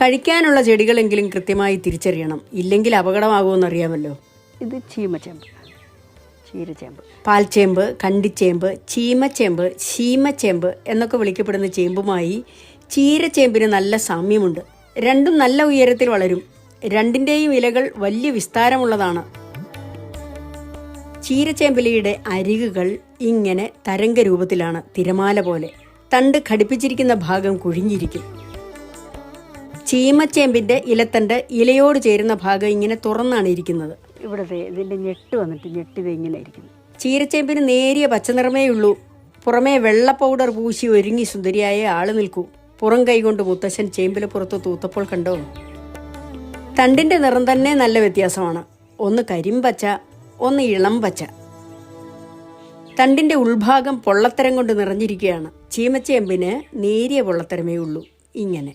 കഴിക്കാനുള്ള ചെടികളെങ്കിലും കൃത്യമായി തിരിച്ചറിയണം. ഇല്ലെങ്കിൽ അപകടമാകുമെന്നറിയാമല്ലോ. ഇത് ചീമച്ചേമ്പ്. ചീരച്ചേമ്പ്. പാൽച്ചേമ്പ് കണ്ടിച്ചേമ്പ് ചീമച്ചേമ്പ് ശീമച്ചേമ്പ് എന്നൊക്കെ വിളിക്കപ്പെടുന്ന ചേമ്പുമായി ചീരച്ചേമ്പിന് നല്ല സാമ്യമുണ്ട്. രണ്ടും നല്ല ഉയരത്തിൽ വളരും. രണ്ടിന്റെയും ഇലകൾ വലിയ വിസ്താരമുള്ളതാണ്. ചീരച്ചേമ്പിലയുടെ അരികുകൾ ഇങ്ങനെ തരംഗ രൂപത്തിലാണ് തിരമാല പോലെ. തണ്ട് ഘടിപ്പിച്ചിരിക്കുന്ന ഭാഗം കുഴിഞ്ഞിരിക്കും. ചീമച്ചേമ്പിന്റെ ഇലത്തണ്ട് ഇലയോട് ചേരുന്ന ഭാഗം ഇങ്ങനെ തുറന്നാണ് ഇരിക്കുന്നത്. ഇവിടെ ഇതിന്റെ ഇതിന്റെ ഞെട്ട് വന്നിട്ട് ഞെട്ട് ഇങ്ങനെ ഇരിക്കുന്നു. ചീരച്ചേമ്പിന് നേരിയ പച്ചനിറമേ ഉള്ളൂ. പുറമേ വെള്ള പൗഡർ പൂശി ഒരുങ്ങി സുന്ദരിയായ ആൾ നിൽക്കൂ. പുറം കൈകൊണ്ട് മുത്തശ്ശൻ ചേമ്പിലെ പുറത്ത് തൂത്തപ്പോൾ കണ്ടോ? തണ്ടിന്റെ നിറം തന്നെ നല്ല വ്യത്യാസമാണ്. ഒന്ന് കരിമ്പച്ച ഒന്ന് ഇളം പച്ച. തണ്ടിന്റെ ഉൾഭാഗം പൊള്ളത്തരം കൊണ്ട് നിറഞ്ഞിരിക്കുകയാണ്. ചീമച്ചേമ്പിന് നേരിയ പൊള്ളത്തരമേ ഉള്ളൂ. ഇങ്ങനെ.